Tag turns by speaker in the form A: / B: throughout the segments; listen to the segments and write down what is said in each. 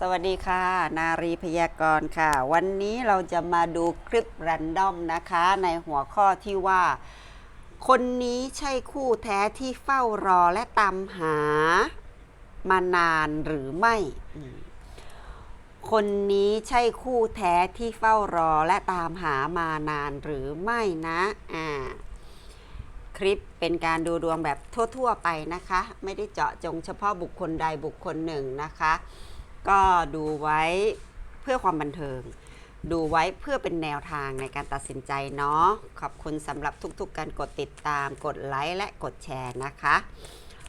A: สวัสดีค่ะ นารีพยากรณ์ค่ะ วันนี้เราจะมาดูคลิปแรนดอมนะคะ ในหัวข้อที่ว่า คนนี้ใช่คู่แท้ที่เฝ้ารอและตามหามานานหรือไม่ คนนี้ใช่คู่แท้ที่เฝ้ารอและตามหามานานหรือไม่นะอ่าคลิปเป็นการดูดวงแบบทั่ว ๆ ไปนะคะ ไม่ได้เจาะจงเฉพาะบุคคลใดบุคคลหนึ่งนะคะ ก็ดูไว้เพื่อความบันเทิง ดูไว้เพื่อเป็นแนวทางในการตัดสินใจเนาะขอบคุณสำหรับทุกๆการกดติดตาม กดไลค์และกดแชร์นะคะ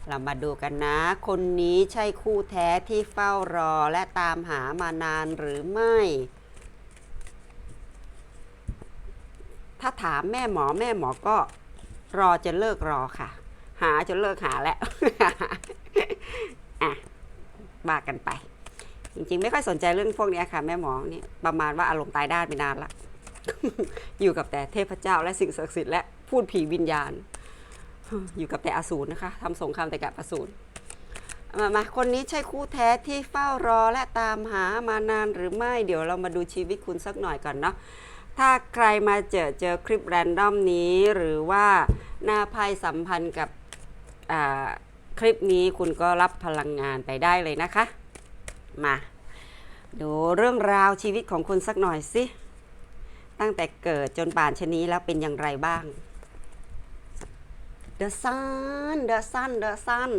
A: เรามาดูกันนะ คนนี้ใช่คู่แท้ที่เฝ้ารอและตามหามานานหรือไม่ถ้าถามแม่หมอแม่หมอก็รอจะเลิกรอค่ะ หาจนเลิกหาแล้วอะว่ากันไป จริงๆ ไม่ค่อยสนใจเรื่องพวกนี้ค่ะ แม่หมอนี่ประมาณว่าอารมณ์ตายด้านไปนานละ อยู่กับแต่เทพเจ้าและสิ่งศักดิ์สิทธิ์และพูดผีวิญญาณ อยู่กับแต่อสูรนะคะทำสงครามแต่กับอสูรมามาคนนี้ใช่คู่แท้ที่เฝ้ารอและตามหามานานหรือไม่ เดี๋ยวเรามาดูชีวิตคุณสักหน่อยก่อนเนาะถ้าใครมาเจอเจอคลิปแรนดอมนี้หรือว่าหน้าไพ่สัมพันธ์กับคลิปนี้คุณก็รับพลังงานไปได้เลยนะคะ มาดูเรื่องราวชีวิตของคุณสักหน่อยสิ ตั้งแต่เกิดจนป่านชนี้แล้วเป็นอย่างไรบ้าง The Sun The Sun The Sun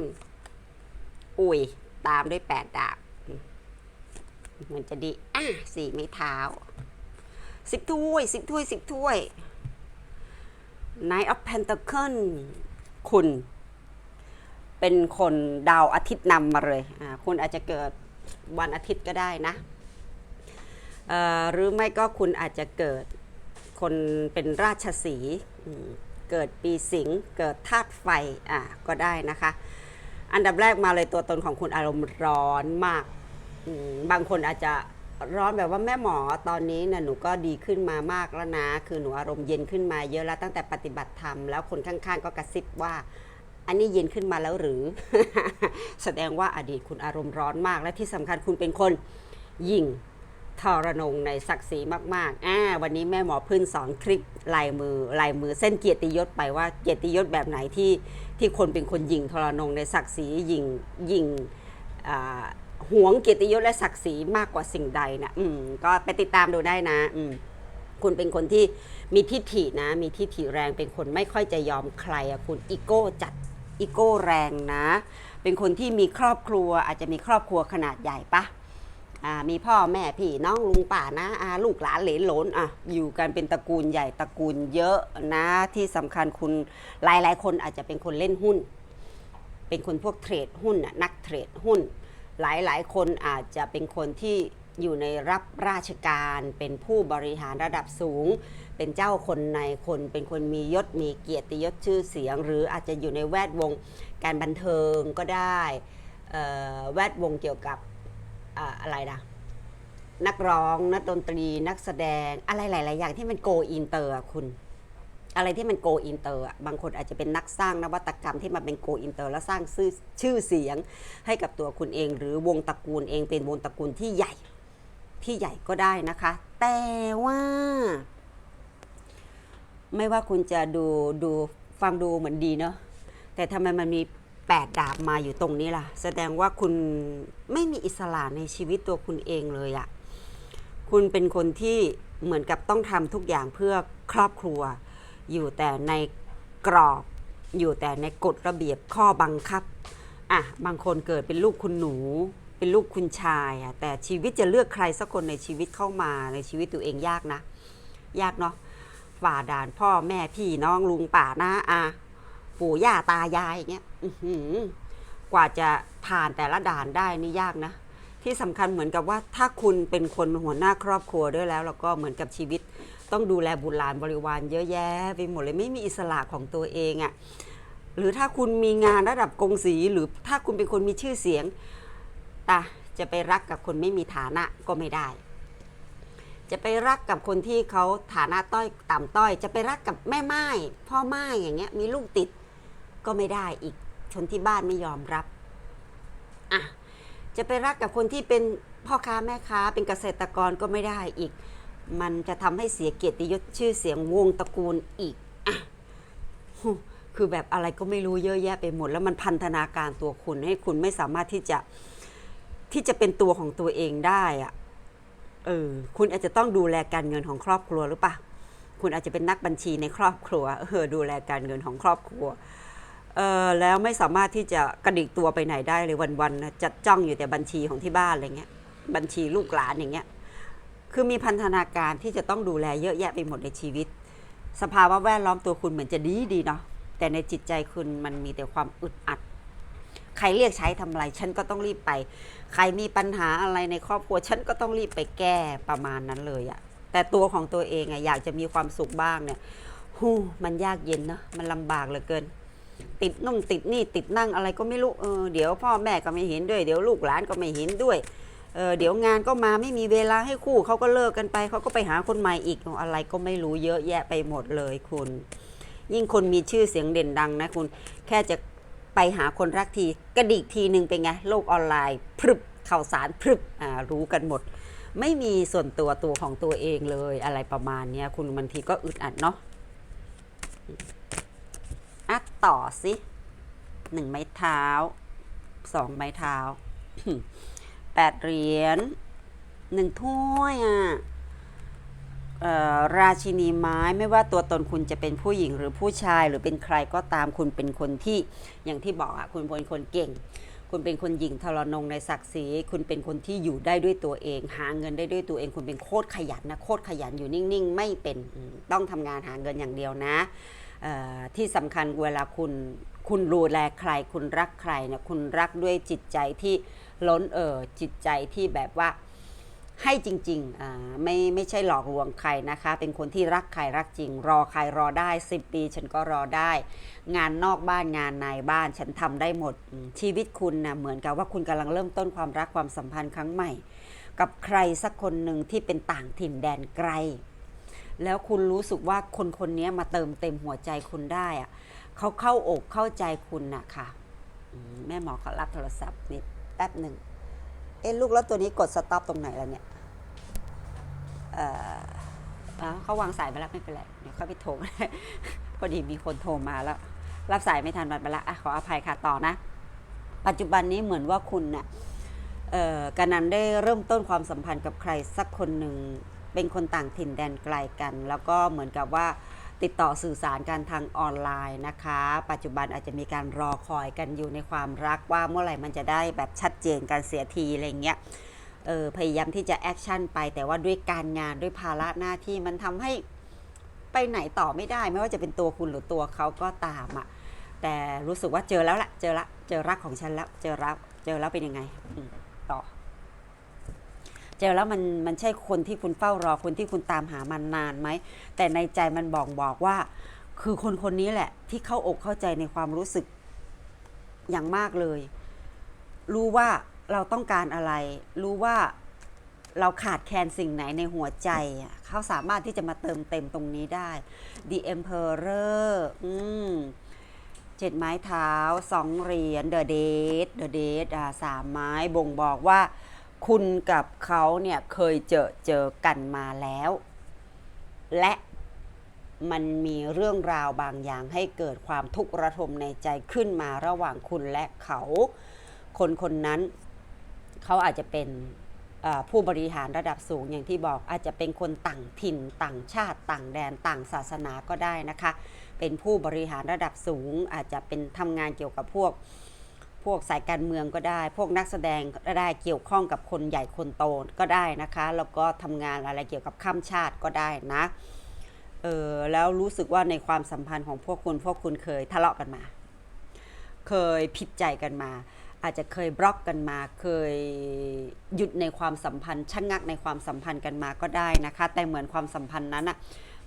A: อุ้ย ตามด้วยแปดดาบเหมือนจะดีอะสี่ไม้เท้าสิบถ้วยสิบถ้วยสิบถ้วย Knight of Pentacle คุณ เป็นคนดาวอาทิตย์นำมาเลย คุณอาจจะเกิด วันอาทิตย์ก็ได้นะเอ่อหรือไม่ก็คุณอาจจะเกิดคนเป็นราชสีเกิดปีสิงเกิดธาตุไฟอ่าก็ได้นะคะ อันดับแรกมาเลยตัวตนของคุณอารมณ์ร้อนมาก บางคนอาจจะร้อนแบบว่าแม่หมอตอนนี้นะหนูก็ดีขึ้นมามากแล้วนะ คือหนูอารมณ์เย็นขึ้นมาเยอะแล้วตั้งแต่ปฏิบัติธรรมแล้วคนข้างๆ ก็กระซิบว่า อันนี้เย็นขึ้นมาแล้วหรือ แสดงว่าอดีตคุณอารมณ์ร้อนมาก และที่สำคัญคุณเป็นคนยิ่งทรนงในศักดิ์ศรีมากๆอ่าวันนี้แม่หมอพื้นสอนคลิปลายมือลายมือเส้นเกียรติยศไปว่าเกียรติยศแบบไหนที่ที่คนเป็นคนยิ่งทรนงในศักดิ์ศรียิ่งยิ่งอ่าหวงเกียรติยศและศักดิ์ศรีมากกว่าสิ่งใดนะอืมก็ไปติดตามดูได้นะอืมคุณเป็นคนที่มีทิฐินะ มีทิฐิแรงเป็นคนไม่ค่อยจะยอมใครอะคุณอีโก้จัด อีโก้แรงนะ เป็นคนที่มีครอบครัวอาจจะมีครอบครัวขนาดใหญ่ปะมีพ่อแม่พี่น้องลุงป่านะอาลูกหลานเหลนหลนอะอยู่กันเป็นตระกูลใหญ่ตระกูลเยอะนะที่สำคัญคุณหลายๆคนอาจจะเป็นคนเล่นหุ้น เป็นคนพวกเทรดหุ้นนักเทรดหุ้น หลายๆคนอาจจะเป็นคนที่อยู่ในรับราชการเป็นผู้บริหารระดับสูง เป็นเจ้าคนในคนเป็นคนมียศมีเกียรติยศชื่อเสียง หรืออาจจะอยู่ในแวดวงการบันเทิงก็ได้แวดวงเกี่ยวกับออะไรนะนักร้องนักดนตรีนักแสดงอะไรหลาย ๆ อย่างที่มันโกอินเตอร์คุณ อะไรที่มันโกอินเตอร์บางคนอาจจะเป็นนักสร้างนวัตกรรมที่มันเป็นโกอินเตอร์ แล้วสร้างชื่อชื่อเสียงให้กับตัวคุณเอง หรือวงตระกูลเองเป็นวงตระกูลที่ใหญ่ที่ใหญ่ก็ได้นะคะ แต่ว่า ไม่ว่าคุณจะดูดูฟังดูเหมือนดีเนาะแต่ทำไมมันมีแปดดาบมาอยู่ตรงนี้ล่ะ แสดงว่าคุณไม่มีอิสระในชีวิตตัวคุณเองเลยอะคุณเป็นคนที่เหมือนกับต้องทำทุกอย่างเพื่อครอบครัว อยู่แต่ในกรอบอยู่แต่ในกฎระเบียบข้อบังคับอะบางคนเกิดเป็นลูกคุณหนู เป็นลูกคุณชายอะแต่ชีวิตจะเลือกใครสักคนในชีวิตเข้ามาในชีวิตตัวเองยากนะ ยากเนาะ ฝ่าด่านพ่อแม่พี่น้องลุงป่าน้าอาปู่ย่าตายายอย่างเงี้ยกว่าจะผ่านแต่ละด่านได้นี่ยากนะ ที่สำคัญเหมือนกับว่าถ้าคุณเป็นคนหัวหน้าครอบครัวด้วยแล้ว แล้วก็เหมือนกับชีวิต ต้องดูแลบุตรหลานบริวารเยอะแยะไปหมดเลยไม่มีอิสระของตัวเองอะ่ะหรือถ้าคุณมีงานระดับกงสีหรือถ้าคุณเป็นคนมีชื่อเสียงตาจะไปรักกับคนไม่มีฐานะก็ไม่ได้ จะไปรักกับคนที่เขาฐานะต้อยต่ำต้อย จะไปรักกับแม่ไม้พ่อไม้อย่างเงี้ย มีลูกติดก็ไม่ได้อีกชนที่บ้านไม่ยอมรับอะจะไปรักกับคนที่เป็นพ่อค้าแม่ค้าเป็นเกษตรกรก็ไม่ได้อีก มันจะทำให้เสียเกียรติยศชื่อเสียงวงตระกูลอีกอะคือแบบอะไรก็ไม่รู้เยอะแยะไปหมด แล้วมันพันธนาการตัวคุณให้คุณไม่สามารถที่จะที่จะเป็นตัวของตัวเองได้อะ เออคุณอาจจะต้องดูแลการเงินของครอบครัวหรือเปล่าคุณอาจจะเป็นนักบัญชีในครอบครัวเออดูแลการเงินของครอบครัวเออแล้วไม่สามารถที่จะกระดิกตัวไปไหนได้เลยวันๆนะจัดจ้องอยู่แต่บัญชีของที่บ้านอะไรเงี้ยบัญชีลูกหลานอย่างเงี้ยคือมีพันธนาการที่จะต้องดูแลเยอะแยะไปหมดในชีวิต สภาวะแวดล้อมตัวคุณเหมือนจะดีดีเนาะแต่ในจิตใจคุณมันมีแต่ความอึดอัด ใครเรียกใช้ทำอะไร ฉันก็ต้องรีบไป ใครมีปัญหาอะไรในครอบครัว ฉันก็ต้องรีบไปแก้ประมาณนั้นเลยอะแต่ตัวของตัวเองอะอยากจะมีความสุขบ้างเนี่ยฮู้มันยากเย็นเนอะมันลำบากเหลือเกิน ติดนุ่งติดนี่ติดนั่งอะไรก็ไม่รู้เออเดี๋ยวพ่อแม่ก็ไม่เห็นด้วย เดี๋ยวลูกหลานก็ไม่เห็นด้วยเออเดี๋ยวงานก็มาไม่มีเวลาให้คู่เขาก็เลิกกันไปเขาก็ไปหาคนใหม่อีกอะไรก็ไม่รู้เยอะแยะไปหมดเลยคุณ ยิ่งคนมีชื่อเสียงเด่นดังนะคุณแค่จะ ไปหาคนรักทีกระดิกทีหนึ่งเป็นไงโลกออนไลน์พรึบข่าวสารพรึบรู้กันหมด ไม่มีส่วนตัวตัวของตัวเองเลยอะไรประมาณนี้คุณบางทีก็อึดอัดเนาะอะต่อสิหนึ่งไม้เท้าสองไม้เท้าแปดเหรียญหนึ่งถ้วยอะเอ่อ ราชินีไม้ไม่ว่าตัวตนคุณจะเป็นผู้หญิงหรือผู้ชายหรือเป็นใครก็ตามคุณเป็นคนที่อย่างที่บอกอะคุณเป็นคนเก่ง คุณเป็นคนหญิงทรนงในศักดิ์ศรีคุณเป็นคนที่อยู่ได้ด้วยตัวเอง หาเงินได้ด้วยตัวเอง คุณเป็นโคตรขยันนะโคตรขยันอยู่นิ่งๆ ไม่เป็นต้องทำงานหาเงินอย่างเดียวนะที่สำคัญเวลาคุณคุณดูแลใคร คุณรักใครเนี่ยคุณรักด้วยจิตใจที่ล้นเอ่อจิตใจที่แบบว่า ให้จริงๆอ่าไม่ไม่ใช่หลอกลวงใครนะคะ เป็นคนที่รักใครรักจริง รอใครรอได้ 10 ปีฉันก็รอได้ งานนอกบ้านงานในบ้านฉันทำได้หมดชีวิตคุณนะเหมือนกับว่าคุณกำลังเริ่มต้นความรักความสัมพันธ์ครั้งใหม่ กับใครสักคนหนึ่งที่เป็นต่างถิ่นแดนไกล แล้วคุณรู้สึกว่าคนคนนี้มาเติมเต็มหัวใจคุณได้อะเขาเข้าอกเข้าใจคุณนะค่ะแม่หมอเขารับโทรศัพท์นิดแป๊บหนึ่ง อ๊ะลูกแล้วตัวนี้กดสต็อปตรงไหนแล้วเนี่ยเออเขาวางสายไปแล้วไม่เป็นไร เดี๋ยวเขาไปโทรพอดีมีคนโทรมาแล้ว รับสายไม่ทันมันไปละอะขออภัยค่ะต่อนะ ปัจจุบันนี้เหมือนว่าคุณเนี่ยเอ่อกำลังได้เริ่มต้นความสัมพันธ์กับใครสักคนหนึ่งเป็นคนต่างถิ่นแดนไกลกัน แล้วก็เหมือนกับว่า ติดต่อสื่อสารกันทางออนไลน์นะคะ ปัจจุบันอาจจะมีการรอคอยกันอยู่ในความรักว่าเมื่อไหร่มันจะได้แบบชัดเจนการเสียทีอะไรเงี้ยเออพยายามที่จะแอคชั่นไปแต่ว่าด้วยการงานด้วยภาระหน้าที่มันทำให้ไปไหนต่อไม่ได้ ไม่ว่าจะเป็นตัวคุณหรือตัวเขาก็ตามอะ่ะแต่รู้สึกว่าเจอแล้วแหละเจอละเจอรักของฉันแล้วเจอรักเจอแล้วเป็นยังไงต่อ เจอแล้วมันมันใช่คนที่คุณเฝ้ารอคนที่คุณตามหามานนานไหม แต่ในใจมันบอกบอกว่า คือคนคนนี้แหละ ที่เข้าอกเข้าใจในความรู้สึกอย่างมากเลย รู้ว่าเราต้องการอะไร รู้ว่าเราขาดแคลนสิ่งไหนในหัวใจอะเขาสามารถที่จะมาเติมเต็มตรงนี้ได้ The Emperor อืมเจ็ดไม้เท้าสองเหรียญ The Date The Date อ่าสามไม้บ่งบอกว่า คุณกับเขาเนี่ยเคยเจอเจอกันมาแล้ว และมันมีเรื่องราวบางอย่างให้เกิดความทุกข์ระทมในใจขึ้นมาระหว่างคุณและเขา คนคนนั้นเขาอาจจะเป็นผู้บริหารระดับสูงอย่างที่บอกอาจจะเป็นคนต่างถิ่นต่างชาติต่างแดนต่างศาสนาก็ได้นะคะ เป็นผู้บริหารระดับสูงอาจจะเป็นทำงานเกี่ยวกับพวก พวกสายการเมืองก็ได้ พวกนักแสดงก็ได้เกี่ยวข้องกับคนใหญ่คนโตก็ได้นะคะแล้วก็ทำงานอะไรเกี่ยวกับข้ามชาติก็ได้นะเออแล้วรู้สึกว่าในความสัมพันธ์ของพวกคุณ พวกคุณเคยทะเลาะกันมา เคยผิดใจกันมา อาจจะเคยบล็อกกันมา เคยหยุดในความสัมพันธ์ชะงักในความสัมพันธ์กันมาก็ได้นะคะ แต่เหมือนความสัมพันธ์นั้นอะ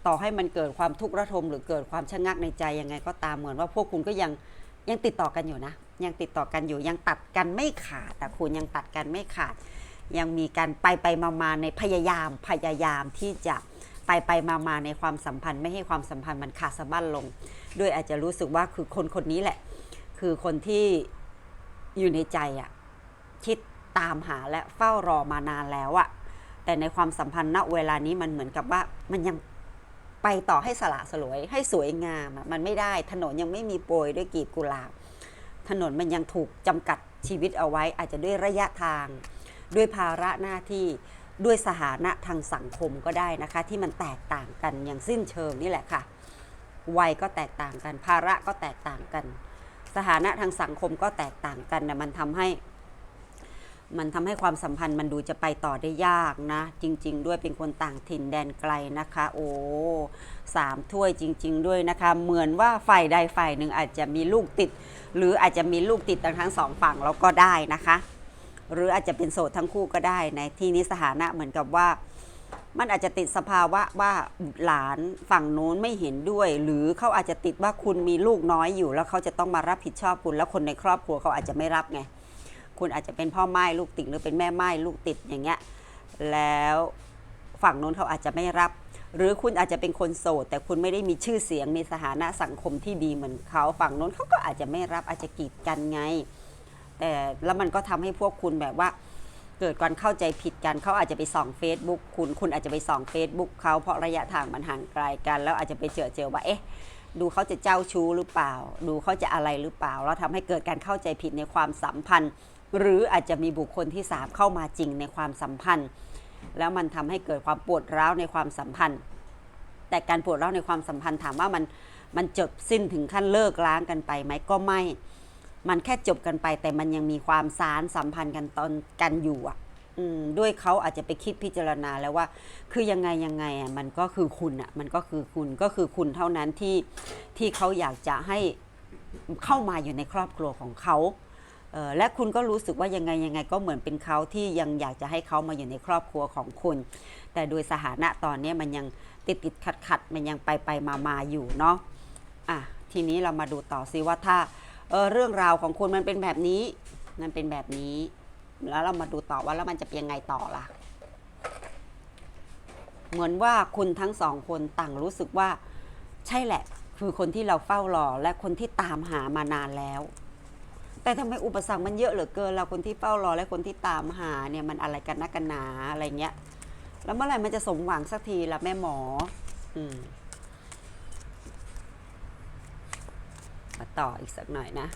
A: ต่อให้มันเกิดความทุกข์ระทมหรือเกิดความชะงักในใจยังไงก็ตามเหมือนว่าพวกคุณก็ยังยังติดต่อกันอยู่นะ ยังติดต่อกันอยู่ยังตัดกันไม่ขาดแต่คุณยังตัดกันไม่ขาด ยังมีการไปไปมามาในพยายามพยายามที่จะไปไปมามาในความสัมพันธ์ไม่ให้ความสัมพันธ์มันขาดสะบั้นลง ด้วยอาจจะรู้สึกว่าคือคนคนนี้แหละ คือคนที่อยู่ในใจอะคิดตามหาและเฝ้ารอมานานแล้วอะแต่ในความสัมพันธ์ณเวลานี้มันเหมือนกับว่ามันยังไปต่อให้สละสลวยให้สวยงามอะมันไม่ได้ถนนยังไม่มีโปรยด้วยกีบกุหลาบ ถนนมันยังถูกจำกัดชีวิตเอาไว้ อาจจะด้วยระยะทาง ด้วยภาระหน้าที่ด้วยสถานะทางสังคมก็ได้นะคะ ที่มันแตกต่างกันอย่างสิ้นเชิงนี่แหละค่ะวัยก็แตกต่างกัน ภาระก็แตกต่างกัน สถานะทางสังคมก็แตกต่างกันนะมันทำให้ มันทำให้ความสัมพันธ์มันดูจะไปต่อได้ยากนะ จริง ๆ ด้วยเป็นคนต่างถิ่นแดนไกลนะคะ โอ้สามถ้วยจริง ๆ ด้วยนะคะ เหมือนว่าฝ่ายใดฝ่ายหนึ่งอาจจะมีลูกติด หรืออาจจะมีลูกติดทั้งสองฝั่งแล้วก็ได้นะคะ หรืออาจจะเป็นโสดทั้งคู่ก็ได้ในที่นี้สถานะเหมือนกับว่า มันอาจจะติดสภาวะว่าหลานฝั่งนู้นไม่เห็นด้วย หรือเขาอาจจะติดว่าคุณมีลูกน้อยอยู่ แล้วเขาจะต้องมารับผิดชอบคุณแล้วคนในครอบครัวเขาอาจจะไม่รับไงคุณอาจจะเป็นพ่อไม้ลูกติดหรือเป็นแม่ไม้ลูกติดอย่างเงี้ยแล้วฝั่งนู้นเขาอาจจะไม่รับ หรือคุณอาจจะเป็นคนโสด แต่คุณไม่ได้มีชื่อเสียงมีสถานะสังคมที่ดีเหมือนเขาฝั่งนู้นเขาก็อาจจะไม่รับอาจจะกีดกันไง แต่แล้วมันก็ทำให้พวกคุณแบบว่า เกิดการเข้าใจผิดกันเขาอาจจะไปส่อง Facebook คุณคุณอาจจะไปส่อง Facebook เขาเพราะระยะทางมันห่างไกลกัน แล้วอาจจะไปเจอเจอว่าเอ๊ะดูเขาจะเจ้าชู้หรือเปล่า ดูเขาจะอะไรหรือเปล่า แล้วทำให้เกิดการเข้าใจผิดในความสัมพันธ์ หรืออาจจะมีบุคคลที่สามเข้ามาจริงในความสัมพันธ์ แล้วมันทำให้เกิดความปวดร้าวในความสัมพันธ์ แต่การปวดร้าวในความสัมพันธ์ถามว่ามันมันจบสิ้นถึงขั้นเลิกล้างกันไปไหมก็ไม่ มันแค่จบกันไป แต่มันยังมีความสารสัมพันธ์กันตอนกันอยู่อะด้วยเขาอาจจะไปคิดพิจารณาแล้วว่า คือยังไงยังไงอะมันก็คือคุณอะมันก็คือคุณก็คือคุณเท่านั้นที่ที่เขาอยากจะให้เข้ามาอยู่ในครอบครัวของเขา และคุณก็รู้สึกว่ายังไงยังไงก็เหมือนเป็นเขาที่ยังอยากจะให้เขามาอยู่ในครอบครัวของคุณ แต่โดยสถานะตอนนี้มันยังติดติดขัดขัดมันยังไปไปมามาอยู่เนาะอะทีนี้เรามาดูต่อซิว่าถ้าเออเรื่องราวของคุณมันเป็นแบบนี้มันเป็นแบบนี้ แล้วเรามาดูต่อว่าแล้วมันจะเป็นยังไงต่อล่ะ เหมือนว่าคุณทั้งสองคนต่างรู้สึกว่า ใช่แหละ คือคนที่เราเฝ้ารอและคนที่ตามหามานานแล้ว แต่ทำไมอุปสรรคมันเยอะเหลือเกินเราคนที่เฝ้ารอและคนที่ตามหาเนี่ยมันอะไรกันนักกันหนาอะไรเงี้ย แล้วเมื่อไหร่มันจะสมหวังสักทีล่ะแม่หมอ อืมมาต่ออีกสักหน่อยนะ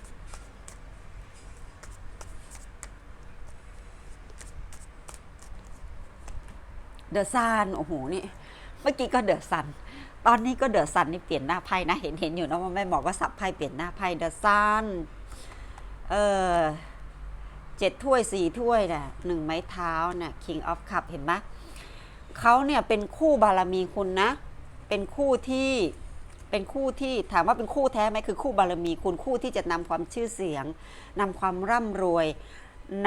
A: เดอะซันโอ้โหนี่ เมื่อกี้ก็เดอะซันตอนนี้ก็เดอะซันนี่เปลี่ยนหน้าไพ่นะ เห็นเห็นอยู่นะว่าแม่หมอก็สับไพ่เปลี่ยนหน้าไพ่เดอะซัน เออเจ็ดถ้วยสี่ถ้วยน่ะหนึ่งไม้เท้าน่ะ King of Cup เห็นไหมเขาเนี่ยเป็นคู่บารมีคุณนะ เป็นคู่ที่เป็นคู่ที่ถามว่าเป็นคู่แท้ไหมคือคู่บารมีคุณคู่ที่จะนำความชื่อเสียงนำความร่ำรวย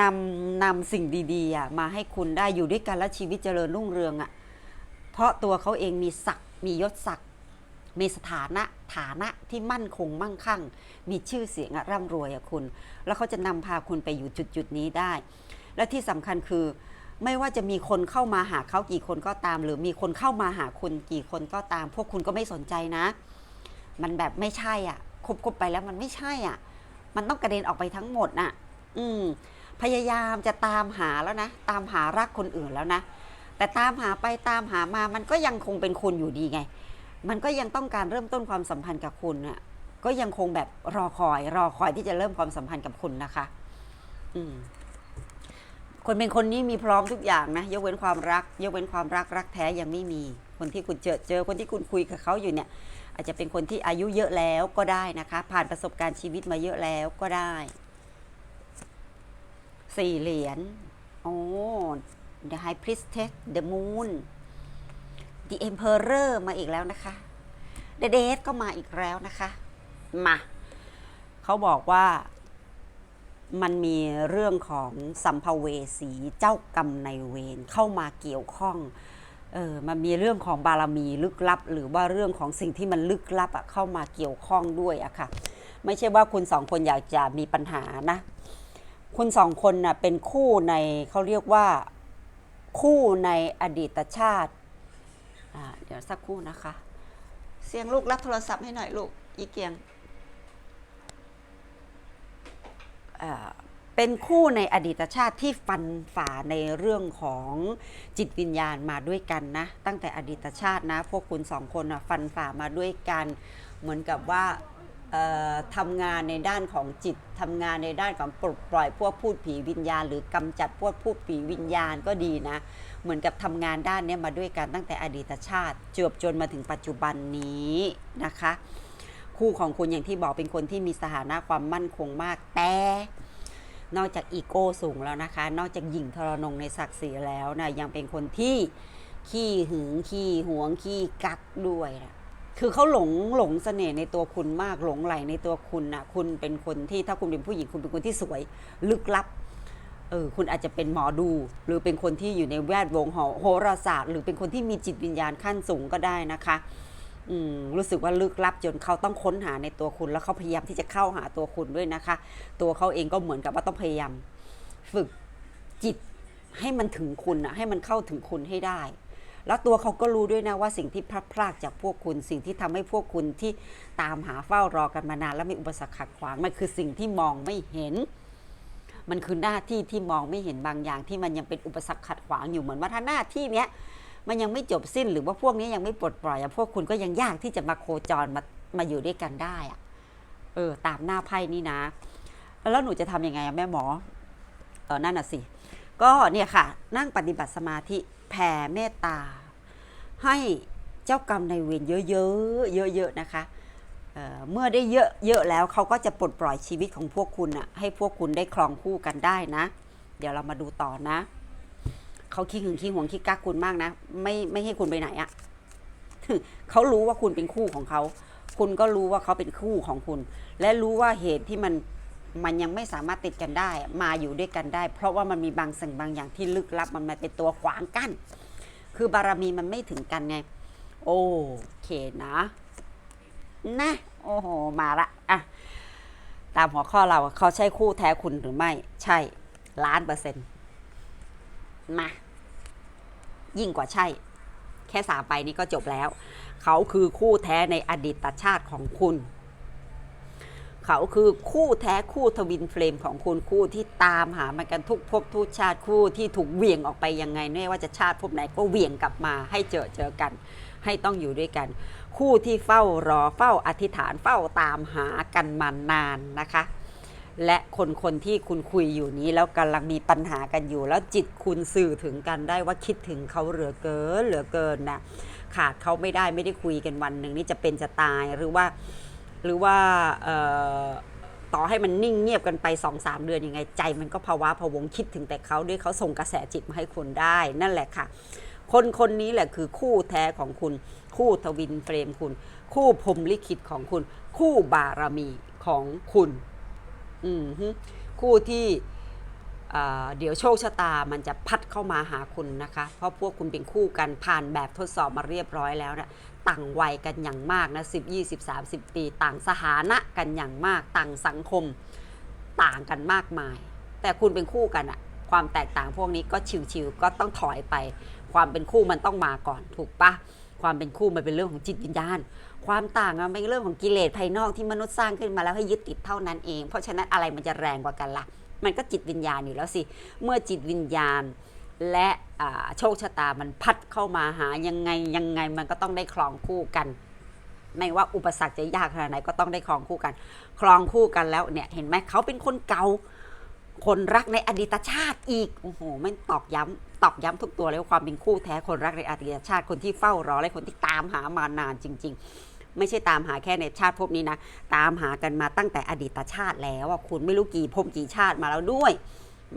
A: นำนำสิ่งดีๆมาให้คุณได้อยู่ด้วยกันและชีวิตเจริญรุ่งเรืองอะเพราะตัวเขาเองมีศักดิ์มียศศักดิ์ มีสถานะฐานะที่มั่นคงมั่งคั่ง มีชื่อเสียงร่ำรวยอะคุณ แล้วเขาจะนำพาคุณไปอยู่จุดจุดๆนี้ได้ และที่สำคัญคือไม่ว่าจะมีคนเข้ามาหาเขากี่คนก็ตาม หรือมีคนเข้ามาหาคุณกี่คนก็ตาม พวกคุณก็ไม่สนใจนะ มันแบบไม่ใช่อะคบคบไปแล้วมันไม่ใช่อะ มันต้องกระเด็นออกไปทั้งหมดน่ะ อืม พยายามจะตามหาแล้วนะ ตามหารักคนอื่นแล้วนะ แต่ตามหาไปตามหามามันก็ยังคงเป็นคุณอยู่ดีไง มันก็ยังต้องการเริ่มต้นความสัมพันธ์กับคุณน่ะก็ยังคงแบบรอคอย รอคอยที่จะเริ่มความสัมพันธ์กับคุณนะคะ อืมคนเป็นคนนี้มีพร้อมทุกอย่างนะยกเว้นความรัก ยกเว้นความรักรักแท้ยังไม่มี คนที่คุณเจอเจอคนที่คุณคุยกับเขาอยู่เนี่ย อาจจะเป็นคนที่อายุเยอะแล้วก็ได้นะคะ ผ่านประสบการณ์ชีวิตมาเยอะแล้วก็ได้สี่เหรียญโอ้ The High Priestess The Moon The Emperor มาอีกแล้วนะคะ The d a t ก็มาอีกแล้วนะคะ มา เขาบอกว่ามันมีเรื่องของสัมภเวสีเจ้ากรรมในายเวรเข้ามาเกี่ยวข้องเออมันมีเรื่องของบารมีลึกลับ หรือว่าเรื่องของสิ่งที่มันลึกลับอะเข้ามาเกี่ยวข้องด้วยอะค่ะ ไม่ใช่ว่าคุณสองคนอยากจะมีปัญหานะ คุณสองคนน่ะเป็นคู่ในเขาเรียกว่าคู่ในอดีตชาติ เดี๋ยวสักครู่นะคะ เสียงลูกรับโทรศัพท์ให้หน่อยลูกอีเกียง เป็นคู่ในอดีตชาติที่ฟันฝ่าในเรื่องของจิตวิญญาณมาด้วยกันนะ ตั้งแต่อดีตชาตินะ พวกคุณสองคนนะฟันฝ่ามาด้วยกัน เหมือนกับว่า ทำงานในด้านของจิตทำงานในด้านของปลดปล่อยพวกพูดผีวิญญาณ หรือกำจัดพวกพูดผีวิญญาณก็ดีนะ เหมือนกับทำงานด้านนี้มาด้วยกันตั้งแต่อดีตชาติจวบจนมาถึงปัจจุบันนี้นะคะ คู่ของคุณอย่างที่บอกเป็นคนที่มีสถานะความมั่นคงมากแต่นอกจากอีโก้สูงแล้วนะคะ นอกจากหยิ่งทรนงในศักดิ์ศรีแล้วนะยังเป็นคนที่ขี้หึงขี้หวงขี้กักด้วยนะ คือเขาหลงหลงเสน่ห์ในตัวคุณมากหลงไหลในตัวคุณนะคุณเป็นคนที่ถ้าคุณเป็นผู้หญิงคุณเป็นคนที่สวย ลึกลับเออคุณอาจจะเป็นหมอดู หรือเป็นคนที่อยู่ในแวดวงหอโหราศาสตร์ หรือเป็นคนที่มีจิตวิญญาณขั้นสูงก็ได้นะคะอืมรู้สึกว่าลึกลับจนเขาต้องค้นหาในตัวคุณ แล้วเขาพยายามที่จะเข้าหาตัวคุณด้วยนะคะ ตัวเขาเองก็เหมือนกับว่าต้องพยายาม ฝึกจิตให้มันถึงคุณนะให้มันเข้าถึงคุณให้ได้ แล้วตัวเขาก็รู้ด้วยนะว่าสิ่งที่พลัดพรากจากพวกคุณ สิ่งที่ทำให้พวกคุณที่ตามหาเฝ้ารอกันมานานแล้วมีอุปสรรคขัดขวางมันคือสิ่งที่มองไม่เห็น มันคือหน้าที่ที่มองไม่เห็นบางอย่างที่มันยังเป็นอุปสรรคขัดขวางอยู่เหมือนว่าถ้าหน้าที่เนี้ยมันยังไม่จบสิ้นหรือว่าพวกนี้ยังไม่ปลดปล่อยอพวกคุณก็ยังยากที่จะมาโคจรมามาอยู่ด้วยกันได้อะเออ ตามหน้าไพ่นี่นะ แล้วหนูจะทำยังไงแม่หมอเออนั่นน่ะสิ ก็เนี่ยค่ะ นั่งปฏิบัติสมาธิ แผ่เมตตา ให้เจ้ากรรมในเวรเยอะๆเยอะๆนะคะเเมื่อได้เยอะเยอะแล้วเขาก็จะปลดปล่อยชีวิตของพวกคุณอะให้พวกคุณได้ครองคู่กันได้นะ เดี๋ยวเรามาดูต่อนะเขาขี้หึงขี้หวงขี้กักคุณมากนะ ไม่ไม่ให้คุณไปไหนอะเขารู้ว่าคุณเป็นคู่ของเขา คุณก็รู้ว่าเขาเป็นคู่ของคุณ และรู้ว่าเหตุที่มัน มันยังไม่สามารถติดกันได้ มาอยู่ด้วยกันได้ เพราะว่ามันมีบางสิ่งบางอย่างที่ลึกลับมันมาเป็นตัวขวางกั้น คือบารมีมันไม่ถึงกันไง โอเคนะนะโอ้โหมาละอะตามหัวข้อเราเขาใช่คู่แท้คุณหรือไม่ ใช่ล้านเปอร์เซ็นต์มายิ่งกว่าใช่ แค่สามไปนี่ก็จบแล้ว เขาคือคู่แท้ในอดีตชาติของคุณ เขาคือคู่แท้คู่ทวินเฟลมของคุณคู่ที่ตามหามันกันทุกภพทุกชาติคู่ที่ถูกเหวี่ยงออกไปยังไงไม่ว่าจะชาติภพไหนก็เหวี่ยงกลับมาให้เจอเจอกัน ให้ต้องอยู่ด้วยกัน คู่ที่เฝ้ารอเฝ้าอธิษฐานเฝ้าตามหากันมานานนะคะ และคนคนที่คุณคุยอยู่นี้แล้วกำลังมีปัญหากันอยู่ แล้วจิตคุณสื่อถึงกันได้ว่าคิดถึงเขาเหลือเกินเหลือเกินนะขาดเขาไม่ได้ไม่ได้คุยกันวันหนึ่งนี่จะเป็นจะตายหรือว่า หรือว่าต่อให้มันนิ่งเงียบกันไปสองสามเดือนยังไงใจ มันก็ภาวะพวงคิดถึงแต่เขาด้วยเขาส่งกระแสจิตมาให้คุณได้นั่นแหละค่ะ คนคนนี้แหละคือคู่แท้ของคุณ คู่ทวินเฟรมคุณ คู่พรมลิขิตของคุณ คู่บารมีของคุณ อืมคู่ที่ เดี๋ยวโชคชะตามันจะพัดเข้ามาหาคุณนะคะ เพราะพวกคุณเป็นคู่กันผ่านแบบทดสอบมาเรียบร้อยแล้วนะต่างวัยกันอย่างมากนะ10 20 30ปี ต่างสถานะกันอย่างมาก ต่างสังคม ต่างกันมากมาย แต่คุณเป็นคู่กันอะความแตกต่างพวกนี้ก็ชิวๆก็ต้องถอยไป ความเป็นคู่มันต้องมาก่อนถูกปะความเป็นคู่มันเป็นเรื่องของจิตวิญญาณ ความต่างอะเป็นเรื่องของกิเลสภายนอกที่มนุษย์สร้างขึ้นมาแล้วให้ยึดติดเท่านั้นเอง เพราะฉะนั้นอะไรมันจะแรงกว่ากันละ่ะ มันก็จิตวิญญาณอยู่แล้วสิ เมื่อจิตวิญญาณและโชคชะตามันพัดเข้ามาหายังไงยังไงมันก็ต้องได้ครองคู่กัน ไม่ว่าอุปสรรคจะยากขนาดไหนก็ต้องได้ครองคู่กันครองคู่กันแล้วเนี่ยเห็นไหมเขาเป็นคนเก่าคนรักในอดีตชาติอีก โอ้โหไม่ตอกย้ำตอกย้ำทุกตัวเลยว่าความเป็นคู่แท้ คนรักในอดีตชาติ คนที่เฝ้ารอ และคนที่ตามหามานานจริง ๆ ไม่ใช่ตามหาแค่ในชาติภพนี้นะ ตามหากันมาตั้งแต่อดีตชาติแล้วคุณไม่รู้กี่ภพกี่ชาติมาแล้วด้วย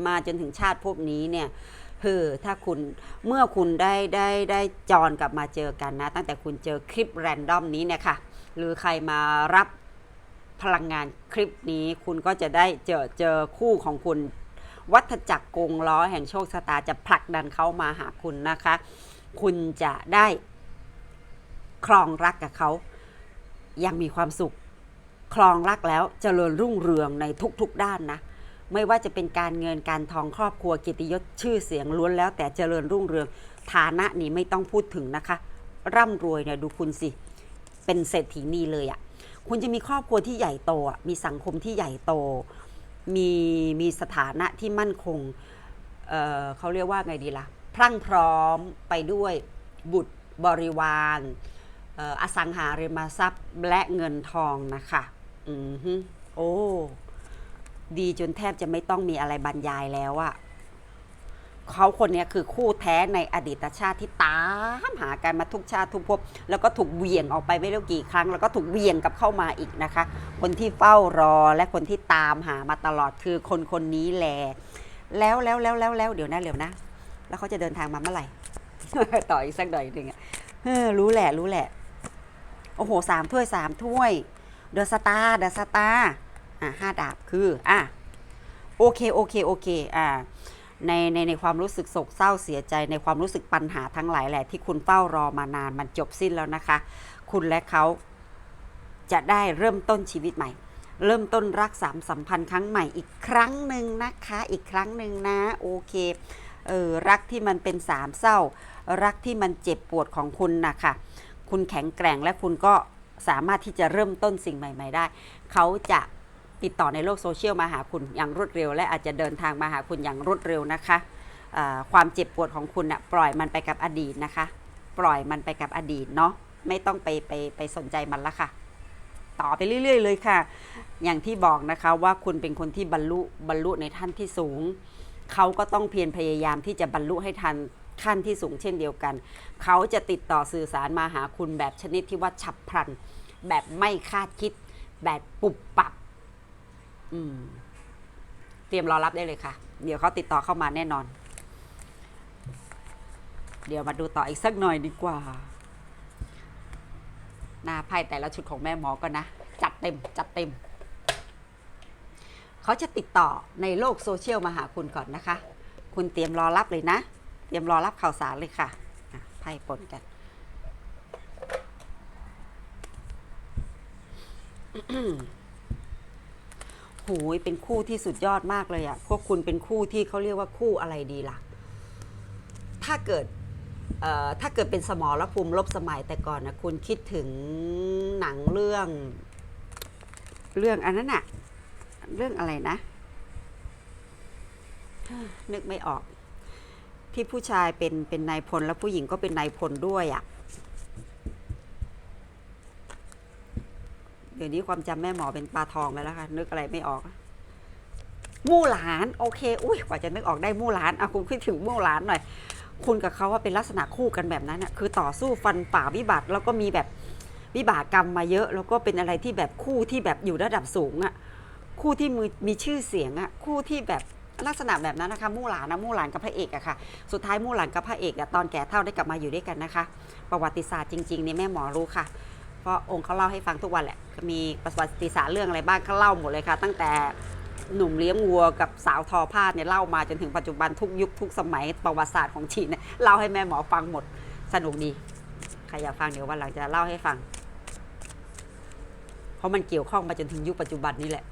A: มาจนถึงชาติภพนี้เนี่ยเฮ้อถ้าคุณเมื่อคุณได้ได้ได้จรกลับมาเจอกันนะ ตั้งแต่คุณเจอคลิปแรนดอมนี้เนี่ยค่ะ หรือใครมารับพลังงานคลิปนี้ คุณก็จะได้เจอเจอคู่ของคุณ วัฏจักรกงล้อแห่งโชคชะตาจะผลักดันเขามาหาคุณนะคะ คุณจะได้ครองรักกับเขา ยังมีความสุขครองรักแล้วเจริญรุ่งเรืองในทุกๆด้านนะ ไม่ว่าจะเป็นการเงินการทองครอบครัวกิติยศชื่อเสียงล้วนแล้ว แต่เจริญรุ่งเรือง ฐานะนี้ไม่ต้องพูดถึงนะคะ ร่ำรวยเนี่ยดูคุณสิ เป็นเศรษฐีนีเลยอะ่ะ คุณจะมีครอบครัวที่ใหญ่โตอะมีสังคมที่ใหญ่โต มีมีสถานะที่มั่นคงเเขาเรียกว่าไงดีล่ะพรั่งพร้อมไปด้วยบุตรบริวาร อสังหาริมทรัพย์และเงินทองนะคะอือฮึโอ้ ดีจนแทบจะไม่ต้องมีอะไรบรรยายแล้วอะเขาคนนี้คือคู่แท้ในอดีตชาติที่ตามหากันมาทุกชาติทุกภพแล้วก็ถูกเวียงออกไปไม่รู้กี่ครั้ง แล้วก็ถูกเวียงกลับเข้ามาอีกนะคะ คนที่เฝ้ารอและคนที่ตามหามาตลอดคือคนคนนี้แหละแล้วแล้วแล้วแล้วแล้วเดี๋ยวนะเดี๋ยวนะ แล้วเขาจะเดินทางมาเมื่อไหร่ ต่ออีกสักหน่อยหนึ่งอะรู้แหละรู้แหละ โอ้โหสามถ้วยสามถ้วย เดอะสตาร์เดอะสตาร์อะห้าดาบคือ อะ โอเค โอเค โอเค อ่าในในในความรู้สึกโศกเศร้าเสียใจในความรู้สึกปัญหาทั้งหลายแหละที่คุณเฝ้ารอมานานมันจบสิ้นแล้วนะคะ คุณและเขาจะได้เริ่มต้นชีวิตใหม่ เริ่มต้นรักสามสัมพันธ์ครั้งใหม่อีกครั้งหนึ่งนะคะ อีกครั้งหนึ่งนะโอเคเออรักที่มันเป็นสามเศร้า รักที่มันเจ็บปวดของคุณนะคะ คุณแข็งแกร่งและคุณก็สามารถที่จะเริ่มต้นสิ่งใหม่ ๆ ได้ เขาจะติดต่อในโลกโซเชียลมาหาคุณอย่างรวดเร็ว และอาจจะเดินทางมาหาคุณอย่างรวดเร็วนะคะความเจ็บปวดของคุณนะ่ะปล่อยมันไปกับอดีตนะคะ ปล่อยมันไปกับอดีตเนาะไม่ต้องไปไปไปสนใจมันละค่ะ ต่อไปเรื่อย ๆ เลยค่ะ อย่างที่บอกนะคะว่าคุณเป็นคนที่บรรลุบรรลุในท่านที่สูง เขาก็ต้องเพียรพยายามที่จะบรรลุให้ทัน ขั้นที่สูงเช่นเดียวกัน เขาจะติดต่อสื่อสารมาหาคุณแบบชนิดที่ว่าฉับพลัน แบบไม่คาดคิด แบบปุบปับอืมเตรียมรอรับได้เลยค่ะ เดี๋ยวเขาติดต่อเข้ามาแน่นอน เดี๋ยวมาดูต่ออีกสักหน่อยดีกว่าหน้าไพ่แต่ละชุดของแม่หมอก็นะ จัดเต็ม จัดเต็ม เขาจะติดต่อในโลกโซเชียลมาหาคุณก่อนนะคะ คุณเตรียมรอรับเลยนะ เตรียมรอรับข่าวสารเลยค่ะไพ่ปนกันโหยเป็นคู่ที่สุดยอดมากเลยอะพวกคุณเป็นคู่ที่เขาเรียกว่าคู่อะไรดีล่ะ ถ้าเกิดถ้าเกิดเป็นสมอรภูมิลบสมัยแต่ก่อนนะคุณคิดถึงหนังเรื่อง เรื่องอันนั้นอะเรื่องอะไรนะ นึกไม่ออก ที่ผู้ชายเป็นเป็นนายพลแล้วผู้หญิงก็เป็นนายพลด้วยอะเดี๋ยวนี้ความจำแม่หมอเป็นปลาทองไปแล้วค่ะ นึกอะไรไม่ออก มู่หลาน โอเค อุ้ยกว่าจะนึกออกได้มู่หลานเอะคุณคิดถึงมู่หลานหน่อย คุณกับเขาว่าเป็นลักษณะคู่กันแบบนั้นอะคือต่อสู้ฟันฝ่าวิบัติ แล้วก็มีแบบวิบากกรรมมาเยอะ แล้วก็เป็นอะไรที่แบบคู่ที่แบบอยู่ระดับสูงอะคู่ที่มีมีชื่อเสียงอะคู่ที่แบบ ลักษณะแบบนั้นนะคะมู่หลานนะมู่หลานกับพระเอกอะค่ะ สุดท้ายมู่หลานกับพระเอกอะตอนแก่เท่าได้กลับมาอยู่ด้วยกันนะคะ ประวัติศาสตร์จริงๆเนี่ยแม่หมอรู้ค่ะ เพราะองค์เขาเล่าให้ฟังทุกวันแหละ มีประวัติศาสตร์เรื่องอะไรบ้างเขาเล่าหมดเลยค่ะ ตั้งแต่หนุ่มเลี้ยงวัวกับสาวทอผ้าเนี่ยเล่ามาจนถึงปัจจุบันทุกยุคทุกสมัยประวัติศาสตร์ของจีนเนี่ยเล่าให้แม่หมอฟังหมดสนุกดีใครอยากฟังเดี๋ยววันหลังจะเล่าให้ฟัง เพราะมันเกี่ยวข้องมาจนถึงยุคปัจจุบันนี้แหละ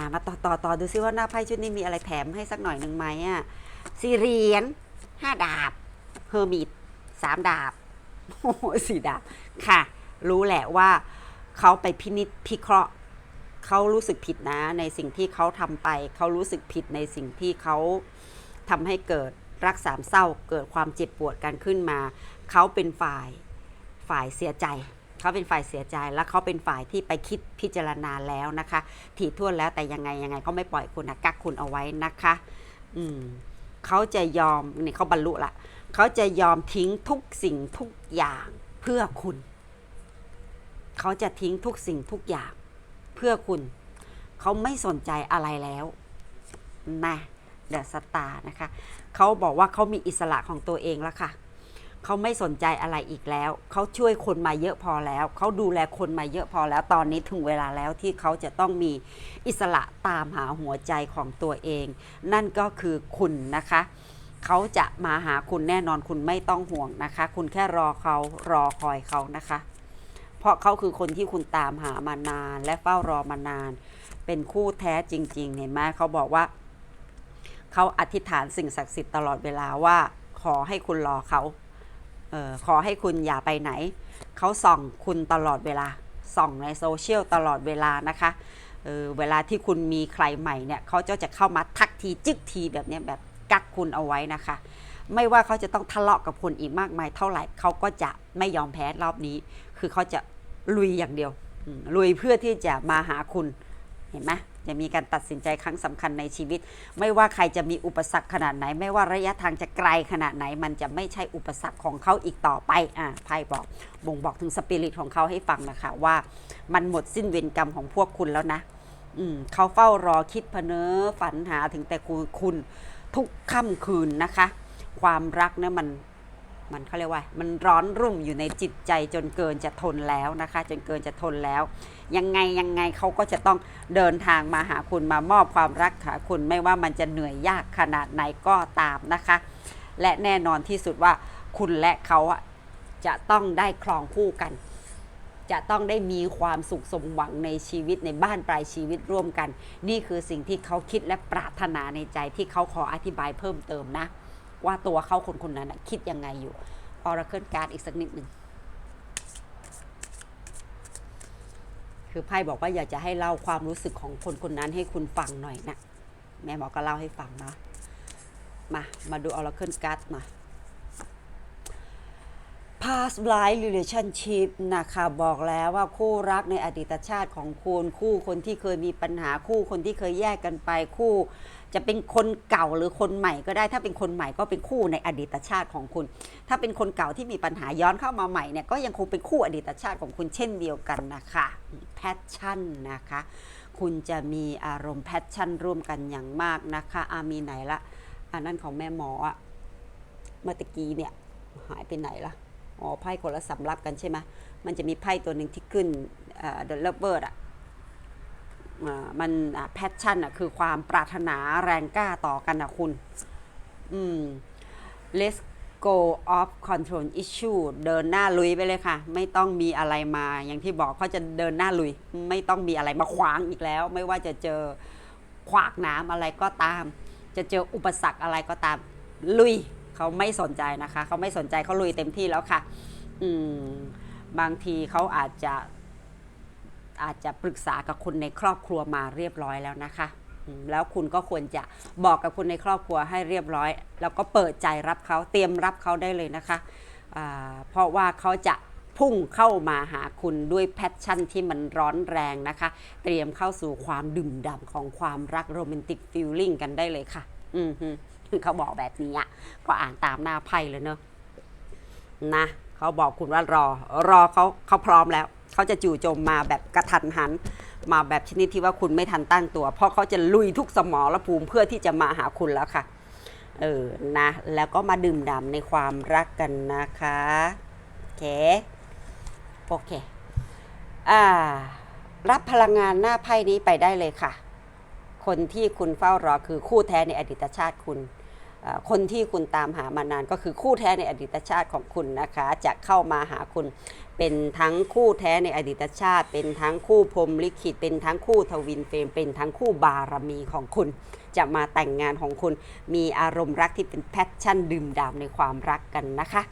A: ามาต่อต่อต่อดูซิว่าหน้าไพ่ชุดนี้มีอะไรแถมให้สักหน่อยหนึ่งไหมอะสี่เหรียญห้าดาบเฮอร์มิตสามดาบโอ้โหสี่ดาบค่ะ รู้แหละว่าเขาไปพินิจพิเคราะห์เขารู้สึกผิดนะ ในสิ่งที่เขาทำไป เขารู้สึกผิดในสิ่งที่เขาทำให้เกิดรักสามเศร้าเกิดความเจ็บปวดกันขึ้นมา เขาเป็นฝ่ายฝ่ายเสียใจ เขาเป็นฝ่ายเสียใจและเขาเป็นฝ่ายที่ไปคิดพิจารณาแล้วนะคะ ถี่ถ้วนแล้วแต่ยังไงยังไงเขาไม่ปล่อยคุณนะกักคุณเอาไว้นะคะ อืมเขาจะยอมนี่เขาบรรลุละเขาจะยอมทิ้งทุกสิ่งทุกอย่างเพื่อคุณ เขาจะทิ้งทุกสิ่งทุกอย่างเพื่อคุณ เขาไม่สนใจอะไรแล้วนะเดอะสตาร์นะคะ เขาบอกว่าเขามีอิสระของตัวเองแล้วค่ะ เขาไม่สนใจอะไรอีกแล้ว เขาช่วยคนมาเยอะพอแล้ว เขาดูแลคนมาเยอะพอแล้ว ตอนนี้ถึงเวลาแล้วที่เขาจะต้องมีอิสระตามหาหัวใจของตัวเอง นั่นก็คือคุณนะคะ เขาจะมาหาคุณแน่นอนคุณไม่ต้องห่วงนะคะ คุณแค่รอเขารอคอยเขานะคะ เพราะเขาคือคนที่คุณตามหามานาน และเฝ้ารอมานาน เป็นคู่แท้จริง ๆ เห็นไหมเขาบอกว่า เขาอธิษฐานสิ่งศักดิ์สิทธิ์ตลอดเวลาว่า ขอให้คุณรอเขา ออขอให้คุณอย่าไปไหน เขาส่องคุณตลอดเวลา ส่องในโซเชียลตลอดเวลานะคะเออเวลาที่คุณมีใครใหม่เนี่ยเขาจะจะเข้ามาทักทีจึกทีแบบนี้แบบกักคุณเอาไว้นะคะ ไม่ว่าเขาจะต้องทะเลาะกับคนอีกมากมายเท่าไหร่เขาก็จะไม่ยอมแพ้รอบนี้ คือเขาจะลุยอย่างเดียวลุยเพื่อที่จะมาหาคุณเห็นไหม จะมีการตัดสินใจครั้งสำคัญในชีวิต ไม่ว่าใครจะมีอุปสรรคขนาดไหน ไม่ว่าระยะทางจะไกลขนาดไหน มันจะไม่ใช่อุปสรรคของเขาอีกต่อไปอ่าไพ่บอกบ่งบอกถึงสปิริตของเขาให้ฟังนะคะว่า มันหมดสิ้นเวรกรรมของพวกคุณแล้วนะอืมเขาเฝ้ารอคิดพเนอฝันหาถึงแต่คุณคุณทุกค่ำคืนนะคะ ความรักเนี่ยมันมันเขาเรียกว่า มันร้อนรุ่มอยู่ในจิตใจจนเกินจะทนแล้วนะคะ จนเกินจะทนแล้ว ยังไงยังไงเขาก็จะต้องเดินทางมาหาคุณมามอบความรักหาคุณไม่ว่ามันจะเหนื่อยยากขนาดไหนก็ตามนะคะ และแน่นอนที่สุดว่าคุณและเขาจะต้องได้ครองคู่กัน จะต้องได้มีความสุขสมหวังในชีวิตในบ้านปลายชีวิตร่วมกัน นี่คือสิ่งที่เขาคิดและปรารถนาในใจที่เขาขออธิบายเพิ่มเติมนะ ว่าตัวเขาคนคนนั้นคิดยังไงอยู่ Oracle Card อีกสักนิดหนึ่ง คือไพ่บอกว่าอยากจะให้เล่าความรู้สึกของคนคนนั้นให้คุณฟังหน่อยนะแม่หมอก็เล่าให้ฟังเนาะมามาดู Oracle Card มา past life relationship นะคะบอกแล้วว่าคู่รักในอดีตชาติของคุณ คู่คนที่เคยมีปัญหาคู่คนที่เคยแยกกันไปคู่ จะเป็นคนเก่าหรือคนใหม่ก็ได้ ถ้าเป็นคนใหม่ก็เป็นคู่ในอดีตชาติของคุณ ถ้าเป็นคนเก่าที่มีปัญหาย้อนเข้ามาใหม่เนี่ยก็ยังคงเป็นคู่อดีตชาติของคุณเช่นเดียวกันนะคะ passion นะคะ คุณจะมีอารมณ์ passion ร่วมกันอย่างมากนะคะอามีไหนละอันนั้นของแม่หมออะเมื่อตะกี้เนี่ยหายไปไหนละอ๋อไพ่คนละสำรับกันใช่ไหมมันจะมีไพ่ตัวหนึ่งที่ขึ้นเอ่อ The Lover อะ มันแพชชั่นอะคือความปรารถนาแรงกล้าต่อกันอะคุณ อืม let's go off control issue เดินหน้าลุยไปเลยค่ะ ไม่ต้องมีอะไรมาอย่างที่บอกเขาจะเดินหน้าลุย ไม่ต้องมีอะไรมาขวางอีกแล้ว ไม่ว่าจะเจอขวากน้ำอะไรก็ตาม จะเจออุปสรรคอะไรก็ตาม ลุยเขาไม่สนใจนะคะ เขาไม่สนใจเขาลุยเต็มที่แล้วค่ะ อืม บางทีเขาอาจจะ อาจจะปรึกษากับคนในครอบครัวมาเรียบร้อยแล้วนะคะ แล้วคุณก็ควรจะบอกกับคนในครอบครัวให้เรียบร้อย แล้วก็เปิดใจรับเขาเตรียมรับเขาได้เลยนะคะเพราะว่าเขาจะพุ่งเข้ามาหาคุณด้วยแพชชั่นที่มันร้อนแรงนะคะ เตรียมเข้าสู่ความดื่มด่ำของความรักโรแมนติกฟิลลิ่งกันได้เลยค่ะ อือเขาบอกแบบนี้อะก็อ่านตามหน้าไพ่เลยเนอะนะ เขาบอกคุณว่ารอ รอเขาเขาพร้อมแล้ว เขาจะจู่โจมมาแบบกระทันหัน มาแบบชนิดที่ว่าคุณไม่ทันตั้งตัว เพราะเขาจะลุยทุกสมรภูมิเพื่อที่จะมาหาคุณแล้วค่ะ เออนะ แล้วก็มาดื่มด่ำในความรักกันนะคะโอเคโอเคอ่ารับพลังงานหน้าไพ่นี้ไปได้เลยค่ะ คนที่คุณเฝ้ารอคือคู่แท้ในอดีตชาติคุณ คนที่คุณตามหามานานก็คือคู่แท้ในอดีตชาติของคุณนะคะ จะเข้ามาหาคุณเป็นทั้งคู่แท้ในอดีตชาติ เป็นทั้งคู่พรมลิขิต เป็นทั้งคู่ทวินเฟรมเป็นทั้งคู่บารมีของคุณ จะมาแต่งงานของคุณ มีอารมณ์รักที่เป็นแพชชั่นดื่มด่ำในความรักกันนะคะ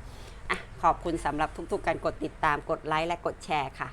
A: อะขอบคุณสำหรับทุกๆการกดติดตามกดไลค์และกดแชร์ค่ะ